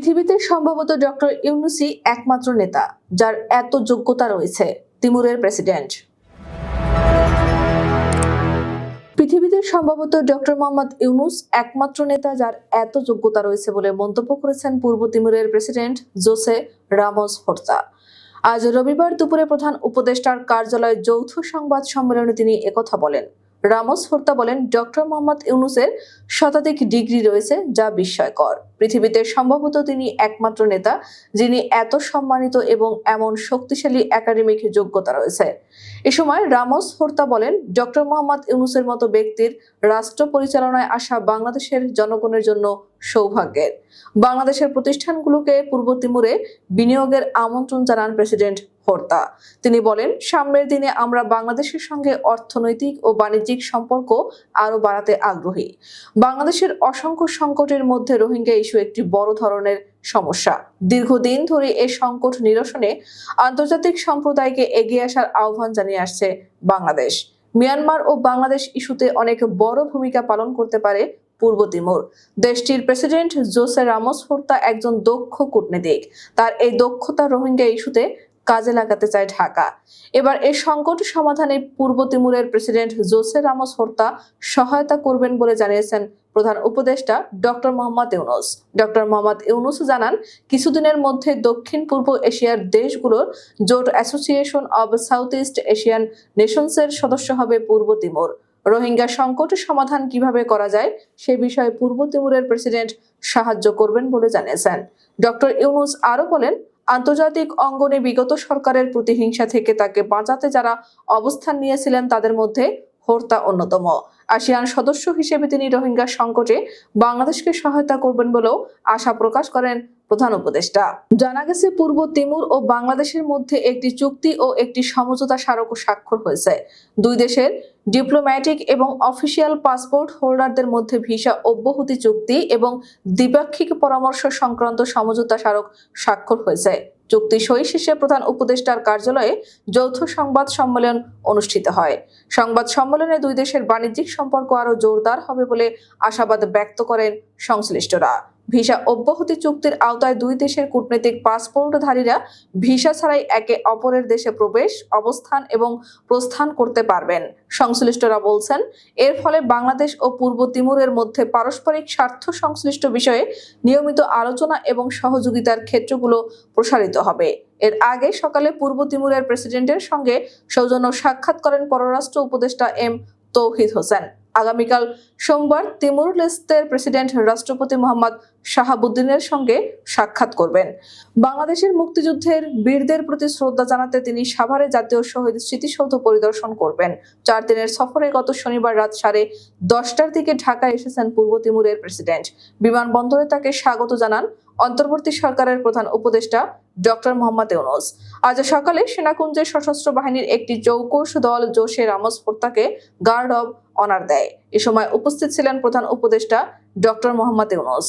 পৃথিবীতে সম্ভবত ডক্টর ইউনুসি একমাত্র নেতা, যার এত যোগ্যতা রয়েছে, তিমুরের প্রেসিডেন্ট। পৃথিবীতে সম্ভবত ডক্টর মোহাম্মদ ইউনুস একমাত্র নেতা, যার এত যোগ্যতা রয়েছে বলে মন্তব্য করেছেন পূর্ব তিমুরের প্রেসিডেন্ট জোসে রামোস হোর্তা আজ রবিবার দুপুরে প্রধান উপদেষ্টার কার্যালয়ে যৌথ সংবাদ সম্মেলনে তিনি একথা বলেন। রামোস হোর্তা বলেন, ডক্টর মোহাম্মদ ইউনুসের শতাধিক ডিগ্রি রয়েছে যা বিস্ময়কর। পৃথিবীতে সম্ভবত তিনি একমাত্র নেতা যিনি এত সম্মানিত এবং এমন শক্তিশালী একাডেমিক যোগ্যতা রয়েছে। এ সময় রামোস হোর্তা বলেন, ডক্টর মোহাম্মদ ইউনুসের মতো ব্যক্তির রাষ্ট্র পরিচালনায় আসা বাংলাদেশের জনগণের জন্য সৌভাগ্যের। বাংলাদেশের প্রতিষ্ঠানগুলোকে পূর্ব তিমুরে বিনিয়োগের আমন্ত্রণ জানান প্রেসিডেন্ট হোর্তা তিনি বলেন, সামনের দিনে আমরা বাংলাদেশের সঙ্গে অর্থনৈতিক ও বাণিজ্যিক সম্পর্ক আরও বাড়াতে আগ্রহী। বাংলাদেশের অসংখ্য সংকটের মধ্যে রোহিঙ্গা ইস্যু একটি বড় ধরনের সমস্যা। দীর্ঘদিন ধরে এ সংকট নিরসনে আন্তর্জাতিক সম্প্রদায়কে এগিয়ে আসার আহ্বান জানিয়ে আসছে বাংলাদেশ। মিয়ানমার ও বাংলাদেশ ইস্যুতে অনেক বড় ভূমিকা পালন করতে পারে পূর্ব তিমুর। দেশটির প্রেসিডেন্ট জোসে রামোস হোর্তা একজন দক্ষ কূটনীতিক। তার এই দক্ষতা রোহিঙ্গা ইস্যুতে কাজে লাগাতে চায় ঢাকা। এবার এই সংকট সমাধানে পূর্ব তিমুরের প্রেসিডেন্ট জোসে রামোস হোর্তা সহায়তা করবেন বলে জানিয়েছেন প্রধান উপদেষ্টা ডক্টর মোহাম্মদ ইউনুস। ডক্টর মোহাম্মদ ইউনুস জানান, কিছুদিনের মধ্যে দক্ষিণ পূর্ব এশিয়ার দেশগুলোর জোট association of south east Asian নেশনসের সদস্য হবে পূর্ব তিমুর। রোহিঙ্গা সংকট সমাধান কীভাবে করা যায় সে বিষয়ে পূর্ব তিমুরের প্রেসিডেন্ট সাহায্য করবেন বলে জানিয়েছেন। ডক্টর ইউনুস আরও বলেন আন্তর্জাতিক অঙ্গনে বিগত সরকারের প্রতিহিংসা থেকে তাকে বাঁচাতে যারা অবস্থান নিয়েছিলেন, তাদের মধ্যে হোর্তা অন্যতম। আসিয়ান সদস্য হিসেবে তিনি রোহিঙ্গা সংকটে বাংলাদেশকে সহায়তা করবেন বলেও আশা প্রকাশ করেন প্রধান উপদেষ্টা। জানা গেছে, পূর্ব তিমুর ও বাংলাদেশের মধ্যে একটি চুক্তি ও একটি সমঝোতা স্মারক স্বাক্ষর হয়েছে। দুই দেশের ডিপ্লোম্যাটিক এবং অফিসিয়াল পাসপোর্ট হোল্ডারদের মধ্যে ভিসা অব্যাহতি চুক্তি এবং দ্বিপাক্ষিক পরামর্শ সংক্রান্ত সমঝোতা স্মারক স্বাক্ষর হয়েছে। চুক্তি সই শেষে প্রধান উপদেষ্টার কার্যালয়ে যৌথ সংবাদ সম্মেলন অনুষ্ঠিত হয়। সংবাদ সম্মেলনে দুই দেশের বাণিজ্যিক সম্পর্ক আরও জোরদার হবে বলে আশাবাদ ব্যক্ত করেন সংশ্লিষ্টরা। ভিসা অব্যাহতি চুক্তির আওতায় দুই দেশের কূটনৈতিক পাসপোর্টধারীরা ভিসা ছাড়াই একে অপরের দেশে প্রবেশ, অবস্থান এবং প্রস্থান করতে পারবেন। সংশ্লিষ্টরা বলছেন, এর ফলে বাংলাদেশ ও পূর্ব তিমুরের মধ্যে পারস্পরিক স্বার্থ সংশ্লিষ্ট বিষয়ে নিয়মিত আলোচনা এবং সহযোগিতার ক্ষেত্রগুলো প্রসারিত হবে। এর আগে সকালে পূর্ব তিমুরের প্রেসিডেন্টের সঙ্গে সৌজন্য সাক্ষাৎ করেন পররাষ্ট্র উপদেষ্টা এম তৌহিদ হোসেন। আগামীকাল সোমবার তিমুর লেস্তের প্রেসিডেন্ট রাষ্ট্রপতি মোহাম্মদ শাহাবুদ্দিনের সঙ্গে সাক্ষাৎ করবেন। বাংলাদেশের মুক্তিযুদ্ধের বীরদের প্রতি শ্রদ্ধা জানাতে তিনি সাভারে জাতীয় শহীদ স্মৃতিসৌধ পরিদর্শন করবেন। চার দিনের সফরে গত শনিবার রাত সাড়ে দশটার দিকে ঢাকায় এসেছেন পূর্ব তিমুরের প্রেসিডেন্ট। বিমানবন্দরে তাকে স্বাগত জানান অন্তর্বর্তী সরকারের প্রধান উপদেষ্টা ডক্টর মোহাম্মদ ইউনুস। আজ সকালে সেনাকুঞ্জের সশস্ত্র বাহিনীর একটি চৌকশ দল জোশে রামস পোর্তাকে গার্ড অব অনার দেয়। এ সময় উপস্থিত ছিলেন প্রধান উপদেষ্টা ডক্টর মোহাম্মদ ইউনুস।